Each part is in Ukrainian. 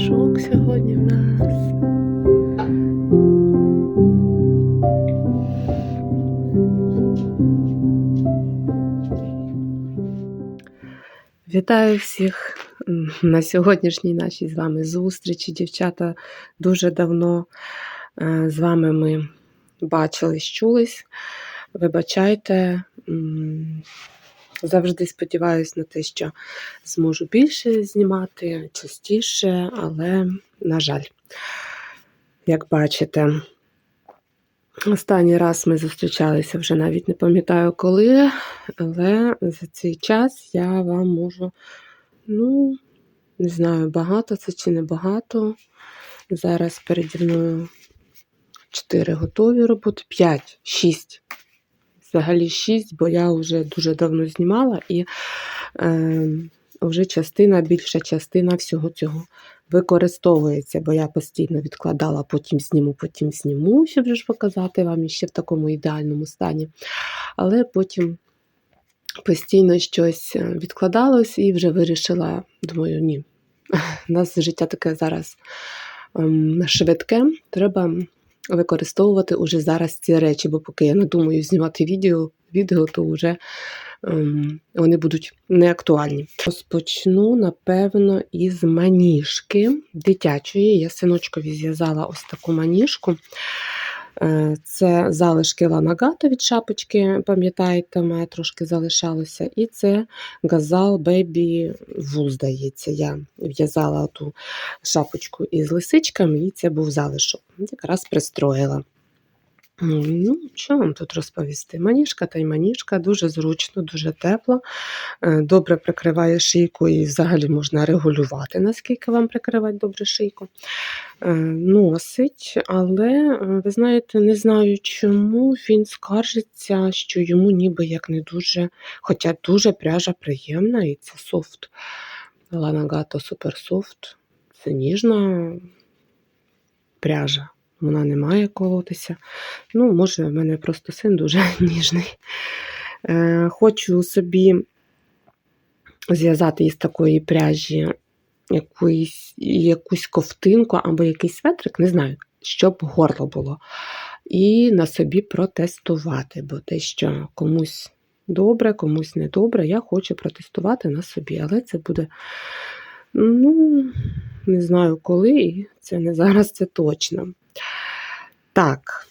пташок сьогодні в нас. Вітаю всіх на сьогоднішній нашій з вами зустрічі. Дівчата дуже давно е, з вами ми бачились, чулись. Вибачайте, завжди сподіваюся на те, що зможу більше знімати, частіше, але, на жаль, як бачите, останній раз ми зустрічалися вже навіть не пам'ятаю коли, але за цей час я вам можу, ну, не знаю, багато це чи не багато. Зараз переді мною 4 готові роботи, 5, 6. Взагалі 6, бо я вже дуже давно знімала і е, вже частина, більша частина всього цього використовується, бо я постійно відкладала, потім зніму, потім зніму, щоб ж показати вам іще в такому ідеальному стані. Але потім постійно щось е, відкладалось і вже вирішила, думаю, ні. У нас життя таке зараз ем, швидке, треба використовувати уже зараз ці речі, бо поки я не думаю знімати відео, відео то вже ем, вони будуть неактуальні. Розпочну, напевно, із маніжки дитячої. Я синочкові зв'язала ось таку маніжку. Е, Це залишки ланагато від шапочки, пам'ятаєте, мене трошки залишалося. І це газал Бебі Ву, здається. Я в'язала ту шапочку із лисичками, і це був залишок. Якраз пристроїла. М, Ну, що вам тут розповісти? Маніжка та й маніжка, дуже зручно, дуже тепло, е, добре прикриває шийку і взагалі можна регулювати, наскільки вам прикривати добре шийку. Е, Носить, але е, ви знаєте, не знаю, чому він скаржиться, що йому ніби як не дуже, хоча дуже пряжа приємна, і це софт. Ланагато суперсофт. Це ніжна пряжа. Вона не має колотися. Ну, може, в мене просто син дуже ніжний. Е, Хочу собі зв'язати із такої пряжі якусь, якусь ковтинку або якийсь светрик, не знаю, щоб горло було. І на собі протестувати, бо те, що комусь добре, комусь не добре, я хочу протестувати на собі. Але це буде, ну, не знаю коли, це не зараз, це точно. Так,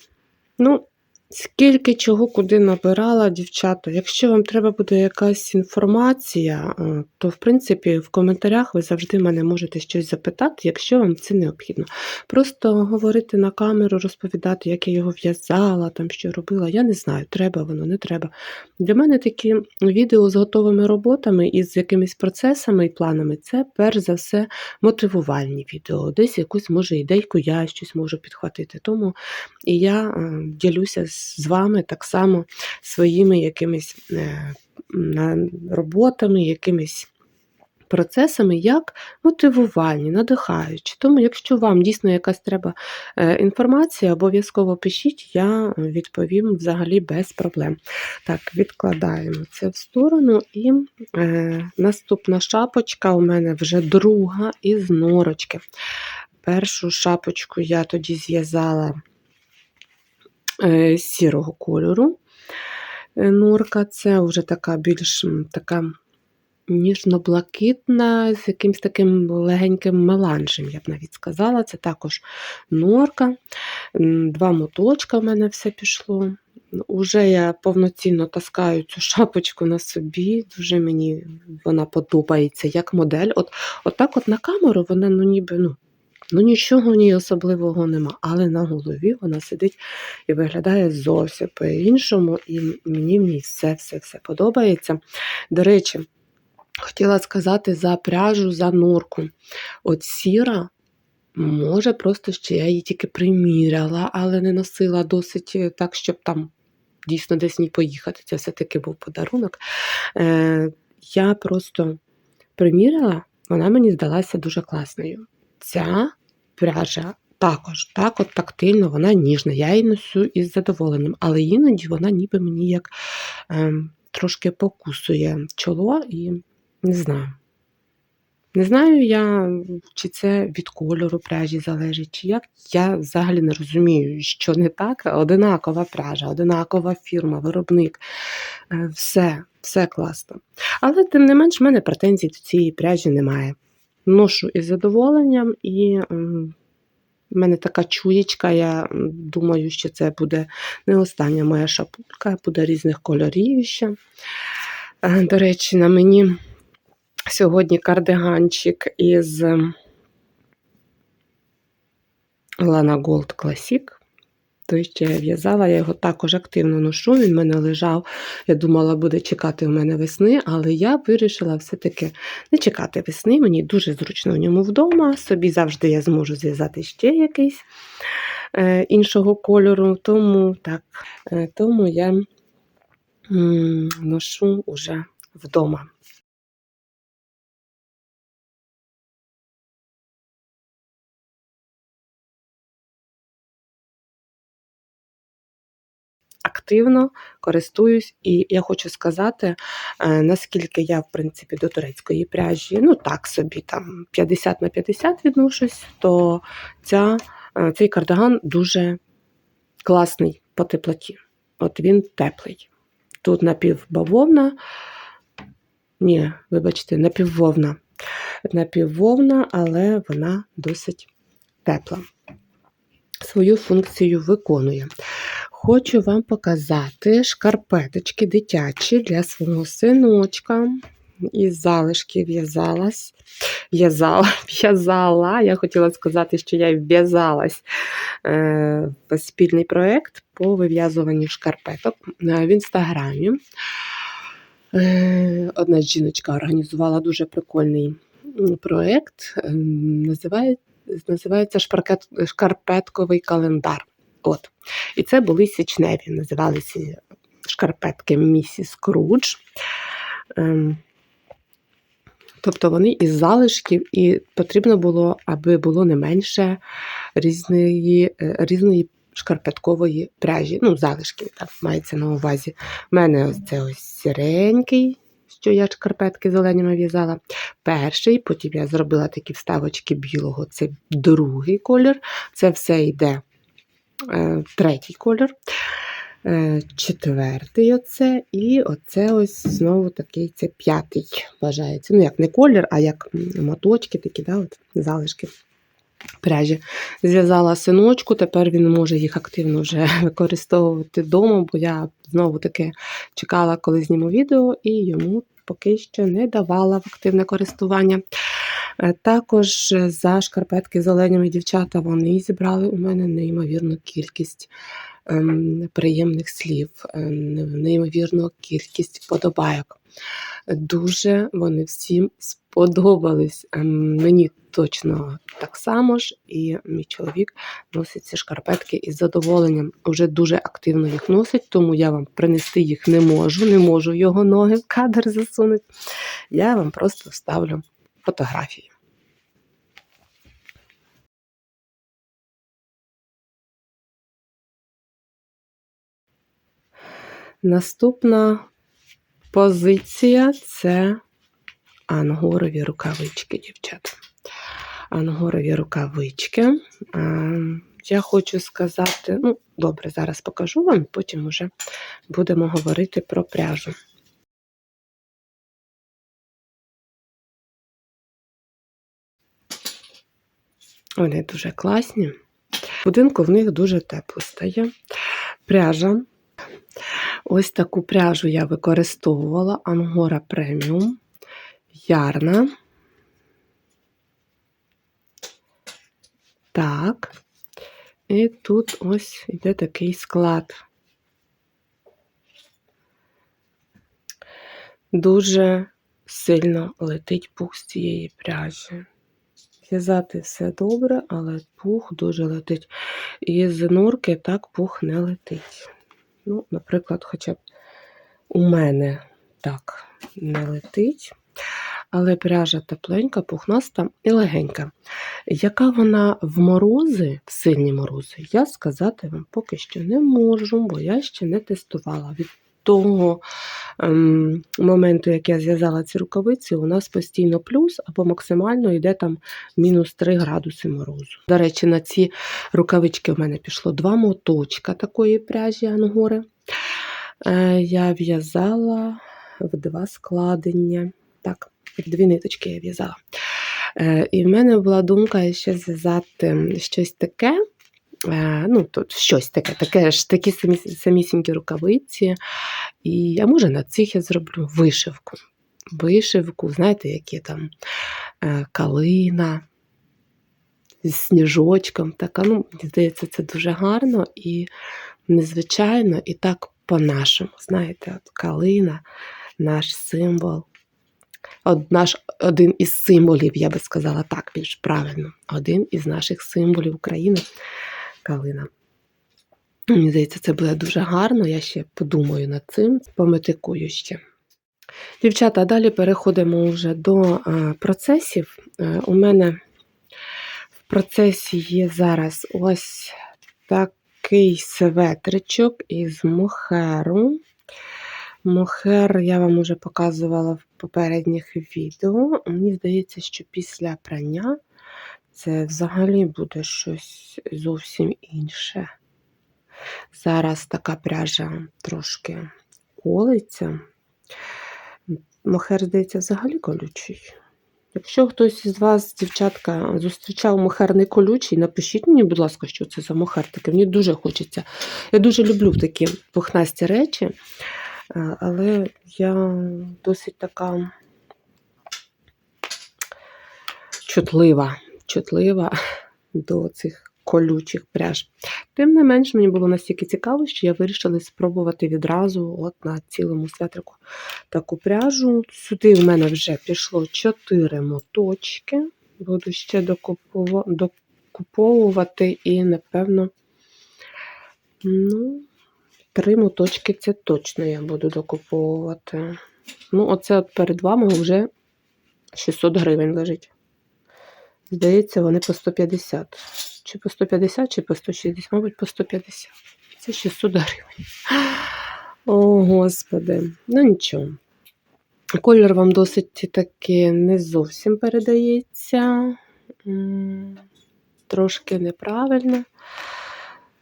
ну, скільки чого куди набирала, дівчата. Якщо вам треба буде якась інформація, е, то в принципі в коментарях ви завжди мене можете щось запитати, якщо вам це необхідно. Просто говорити на камеру, розповідати, як я його в'язала, там що робила. Я не знаю, треба воно, не треба. Для мене такі відео з готовими роботами і з якимись процесами і планами це перш за все мотивувальні відео. Десь якусь може ідейку, я щось можу підхватити. Тому і я е, ділюся з вами так само своїми якимись е, роботами, якимись процесами, як мотивувальні, надихаючі. Тому, якщо вам дійсно якась треба е, інформація, обов'язково пишіть, я відповім взагалі без проблем. Так, відкладаємо це в сторону. І е, наступна шапочка у мене вже друга із норочки. Першу шапочку я тоді зв'язала сірого кольору. Е, Норка це вже така більш така ніжно-блакитна, з якимось таким легеньким меланжем, я б навіть сказала. Це також норка. Два моточка в мене все пішло. Уже я повноцінно таскаю цю шапочку на собі. Дуже мені вона подобається як модель. От, от так от на камеру вона ну ніби ну, ну нічого в ній особливого нема. Але на голові вона сидить і виглядає зовсім по-іншому. І мені в ній все-все-все подобається. До речі, хотіла сказати за пряжу, за норку. От сіра. Може, просто ще я її тільки приміряла, але не носила досить е, так, щоб там дійсно десь ній поїхати. Це все-таки був подарунок. Е, я просто приміряла, вона мені здалася дуже класною. Ця пряжа також, так от тактильно, вона ніжна. Я її носю із задоволенням, але іноді вона ніби мені як е, трошки покусує чоло і не знаю. Не знаю я, чи це від кольору пряжі залежить, чи як. Я взагалі не розумію, що не так. Одинакова пряжа, одинакова фірма, виробник. Е, Все, все класно. Але тим не менш, в мене претензій до цієї пряжі немає. Ношу із задоволенням, і в мене така чуєчка, я думаю, що це буде не остання моя шапулька, буде різних кольорів ще. Е, До речі, на мені сьогодні кардиганчик із Lana Gold Classic. Той, що я в'язала, я його також активно ношу. Він в мене лежав. Я думала, буде чекати в мене весни, але я вирішила все-таки не чекати весни. Мені дуже зручно в ньому вдома. Собі завжди я зможу зв'язати ще якийсь е, іншого кольору. Тому так, е, тому я м, ношу уже вдома. Активно користуюсь, і я хочу сказати, е, наскільки я, в принципі, до турецької пряжі, ну так собі, там 50 на 50 відношусь, то ця, е, цей кардиган дуже класний по теплоті. От він теплий. Тут напівбавовна, ні, вибачте, напіввовна. Напіввовна, але вона досить тепла. Свою функцію виконує. Хочу вам показати шкарпеточки дитячі для свого синочка. Із залишки в'язалась. В'язала, в'язала. Я хотіла сказати, що я в'язалась е, в спільний проєкт по вив'язуванню шкарпеток в інстаграмі. Е, Одна жіночка організувала дуже прикольний проєкт. е, називається шкарпетковий календар. От. І це були січневі, називалися шкарпетки Місіс Крудж. Ем, тобто вони із залишків, і потрібно було, аби було не менше різної, е, різної шкарпеткової пряжі. Ну, залишків, так, мається на увазі. У мене ось це ось сіренький, що я шкарпетки зеленими в'язала. Перший, потім я зробила такі вставочки білого, це другий колір. Це все йде третій колір, е, четвертий оце, і оце ось знову такий це п'ятий вважається. Ну, як не колір, а як моточки такі, да, от, залишки пряжі. Зв'язала синочку, тепер він може їх активно вже використовувати вдома, бо я знову таки чекала, коли зніму відео, і йому поки що не давала в активне користування. Е, Також е, за шкарпетки зеленими дівчата вони зібрали у мене неймовірну кількість ем, приємних слів, е, неймовірну кількість вподобайок. Дуже вони всім сподобались. Ем, Мені точно так само ж, і мій чоловік носить ці шкарпетки із задоволенням. Уже дуже активно їх носить, тому я вам принести їх не можу, не можу його ноги в кадр засунути. Я вам просто ставлю фотографії. Наступна позиція це ангорові рукавички, дівчата. Ангорові рукавички. Я хочу сказати, ну, добре, зараз покажу вам, потім вже будемо говорити про пряжу. Вони дуже класні. В будинку в них дуже тепло стає. Пряжа. Ось таку пряжу я використовувала Ангора преміум. Ярна. Так. І тут ось йде такий склад. Дуже сильно летить пух з цієї пряжі. В'язати все добре, але пух дуже летить. І з норки так пух не летить. Ну, наприклад, хоча б у мене так не летить. Але пряжа тепленька, пухнаста і легенька. Яка вона в морози, в сильні морози, я сказати вам поки що не можу, бо я ще не тестувала. Того ем, моменту, як я зв'язала ці рукавиці, у нас постійно плюс або максимально йде там мінус 3 градуси морозу. До речі, на ці рукавички в мене пішло два моточка такої пряжі ангори. Е, я в'язала в два складення. Так, в дві ниточки я в'язала. Е, І в мене була думка ще зв'язати щось таке. Е, Ну, тут щось таке, таке ж такі самі, самісінькі рукавиці. І, а може на цих я зроблю вишивку. Вишивку, знаєте, які там е, калина з сніжочком. Така, ну, мені здається, це дуже гарно і незвичайно, і так по-нашому. Знаєте, от калина, наш символ. Од, наш, один із символів, я би сказала так більш правильно. Один із наших символів України калина. Мені здається, це буде дуже гарно. Я ще подумаю над цим, пометикую ще. Дівчата, далі переходимо вже до е, процесів. Е, у мене в процесі є зараз ось такий светричок із мохеру. Мохер я вам уже показувала в попередніх відео. Мені здається, що після прання це взагалі буде щось зовсім інше. Зараз така пряжа трошки колиться. Мохер, здається, взагалі колючий. Якщо хтось із вас, дівчатка, зустрічав мохер не колючий, напишіть мені, будь ласка, що це за мохер таке. Мені дуже хочеться. Я дуже люблю такі пухнасті речі, але я досить така чутлива, чутлива до цих колючих пряж. Тим не менш, мені було настільки цікаво, що я вирішила спробувати відразу от на цілому светрику таку пряжу. Сюди в мене вже пішло 4 моточки. Буду ще докуповувати і, напевно, ну, три моточки це точно я буду докуповувати. Ну, оце от перед вами вже 600 гривень лежить. Здається, вони по 150. Чи по 150, чи по 160, мабуть, по 150. Це 600 гривень. О, Господи, ну нічого. Колір вам досить таки не зовсім передається. Трошки неправильно. Е,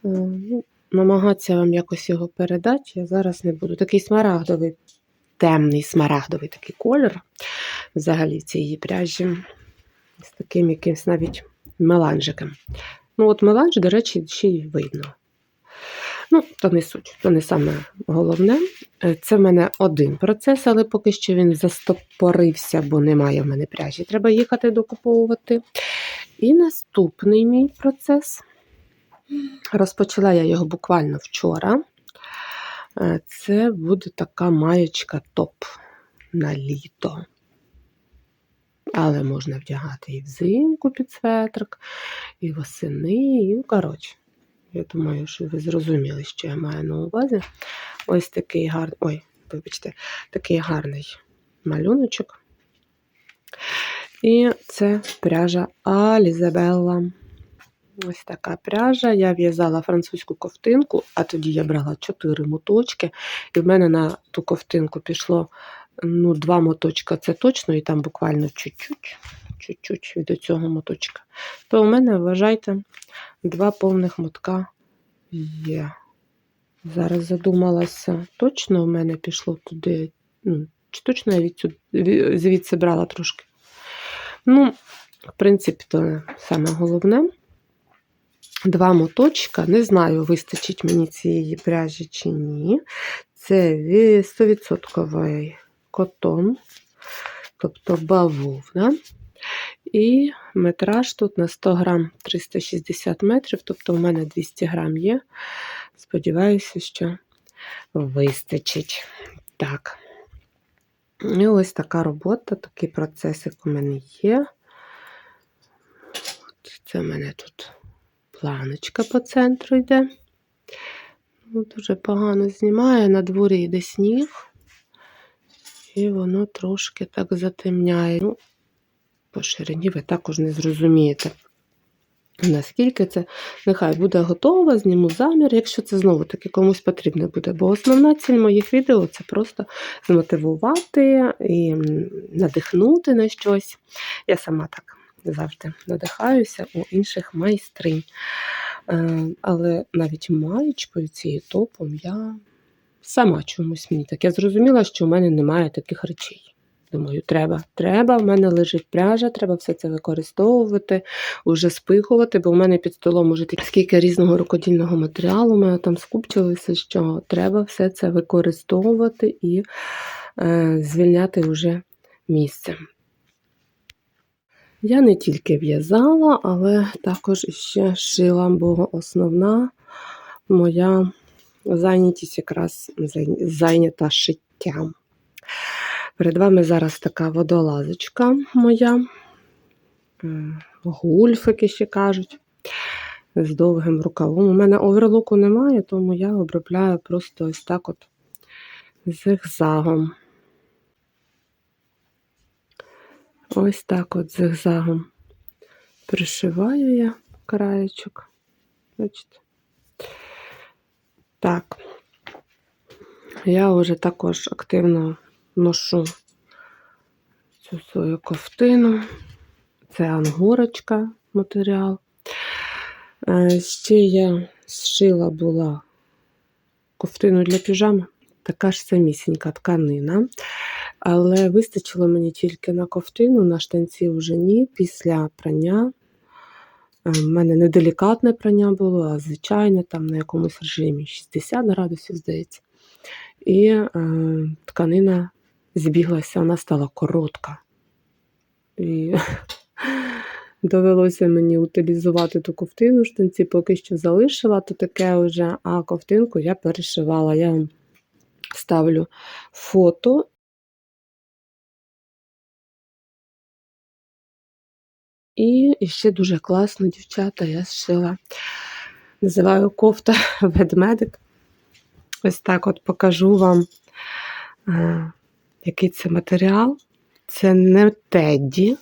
ну, Намагатися вам якось його передати, я зараз не буду. Такий смарагдовий, темний смарагдовий такий колір взагалі в цієї пряжі. З таким якимсь навіть меланжиком. Ну, от меланж, до речі, ще й видно. Ну, то не суть, то не саме головне. Е, Це в мене один процес, але поки що він застопорився, бо немає в мене пряжі. Треба їхати докуповувати. І наступний мій процес. Розпочала я його буквально вчора. Е, Це буде така маєчка топ на літо. Але можна вдягати і взимку під светрик, і восени, і, ну, коротше. Я думаю, що ви зрозуміли, що я маю на увазі. Ось такий гарний, ой, вибачте, такий гарний малюночок. І це пряжа Алізабелла. Ось така пряжа. Я в'язала французьку ковтинку, а тоді я брала 4 моточки, і в мене на ту ковтинку пішло ну, два моточка це точно, і там буквально чуть-чуть, від цього моточка. То у мене, вважайте, два повних мотка є. Зараз задумалася, точно в мене пішло туди. Ну, чи точно я від звідси брала трошки. Ну, в принципі, то саме головне. Два моточка. Не знаю, вистачить мені цієї пряжі чи ні. Це 100% котон, тобто бавовна. І метраж тут на 100 грам 360 метрів, тобто в мене 200 грам є. Сподіваюся, що вистачить. Так. І ось така робота, такий процесик у мене є. Це в мене тут планочка по центру йде. Ну, Дуже погано знімає, на дворі йде сніг, і воно трошки так затемняє. Ну, по ширині ви також не зрозумієте. Наскільки це нехай буде готово, зніму замір, якщо це знову таки комусь потрібно буде. Бо основна ціль моїх відео це просто змотивувати і надихнути на щось. Я сама так завжди надихаюся у інших майстринь. Е, Але навіть по цією топом, я сама чомусь мені так. Я зрозуміла, що в мене немає таких речей. Думаю, треба, треба, в мене лежить пряжа, треба все це використовувати, уже спихувати, бо в мене під столом уже такі скільки різного рукодільного матеріалу, у мене там скупчилося, що треба все це використовувати і е, звільняти вже місце. Я не тільки в'язала, але також ще шила, бо основна моя зайнятість якраз зайнята шиттям. Перед вами зараз така водолазочка моя, гульфики ще кажуть, з довгим рукавом. У мене оверлоку немає, тому я обробляю просто ось так от зигзагом. Ось так от зигзагом пришиваю я краєчок. Бачите? Так, я вже також активно ношу цю свою ковтину. Це ангорочка матеріал. Е, ще я зшила була ковтину для піжами, така ж самісінька тканина. Але вистачило мені тільки на ковтину, на штанці вже ні. Після прання. У е, мене не делікатне прання було, а звичайне, там на якомусь режимі 60 градусів, здається. І е, тканина збіглася, вона стала коротка. І довелося мені утилізувати ту ковтину штанці, поки що залишила, то таке вже, а ковтинку я перешивала. Я вам ставлю фото. І ще дуже класно, дівчата, я зшила. Називаю кофта ведмедик. Ось так от покажу вам е, який це матеріал. Це не тедді,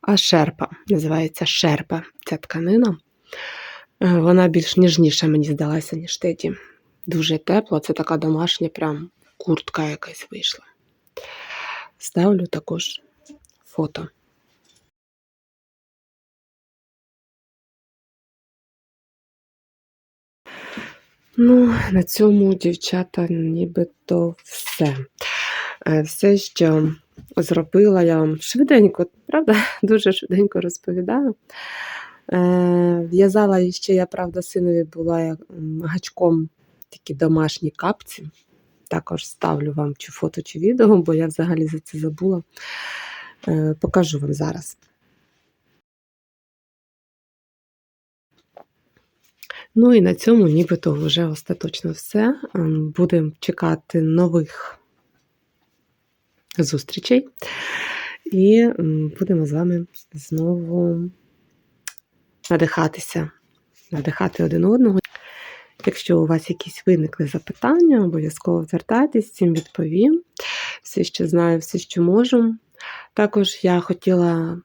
а шерпа. Називається шерпа ця тканина. Е, вона більш ніжніша, мені здалася, ніж теді. Дуже тепла, це така домашня прям куртка якась вийшла. Ставлю також фото. Ну, на цьому, дівчата, нібито все. Е, все, що зробила, я вам швиденько, правда, дуже швиденько розповідаю. Е, в'язала ще, я, правда, синові була гачком такі домашні капці. Також ставлю вам чи фото, чи відео, бо я взагалі за це забула. Е, покажу вам зараз. Ну і на цьому нібито вже остаточно все. Ем, будемо чекати нових зустрічей. І будемо з вами знову надихатися, надихати один одного. Якщо у вас якісь виникли запитання, обов'язково звертайтесь, цим відповім. Все, що знаю, все, що можу. Також я хотіла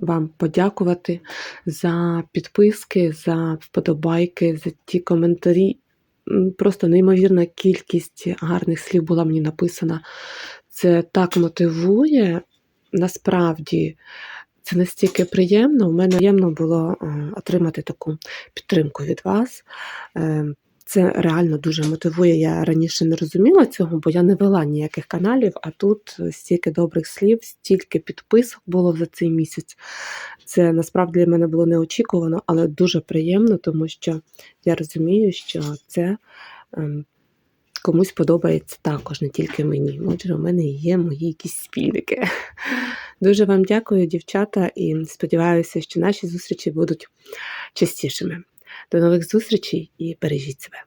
вам подякувати за підписки, за вподобайки, за ті коментарі. Просто неймовірна кількість гарних слів була мені написана це так мотивує. Насправді це настільки приємно. У мене приємно було е, отримати таку підтримку від вас. Е, це реально дуже мотивує. Я раніше не розуміла цього, бо я не вела ніяких каналів, а тут стільки добрих слів, стільки підписок було за цей місяць. Це насправді для мене було неочікувано, але дуже приємно, тому що я розумію, що це ем, комусь подобається також, не тільки мені. Отже, у мене є мої якісь спільники. Дуже вам дякую, дівчата, і сподіваюся, що наші зустрічі будуть частішими. До нових зустрічей і бережіть себе.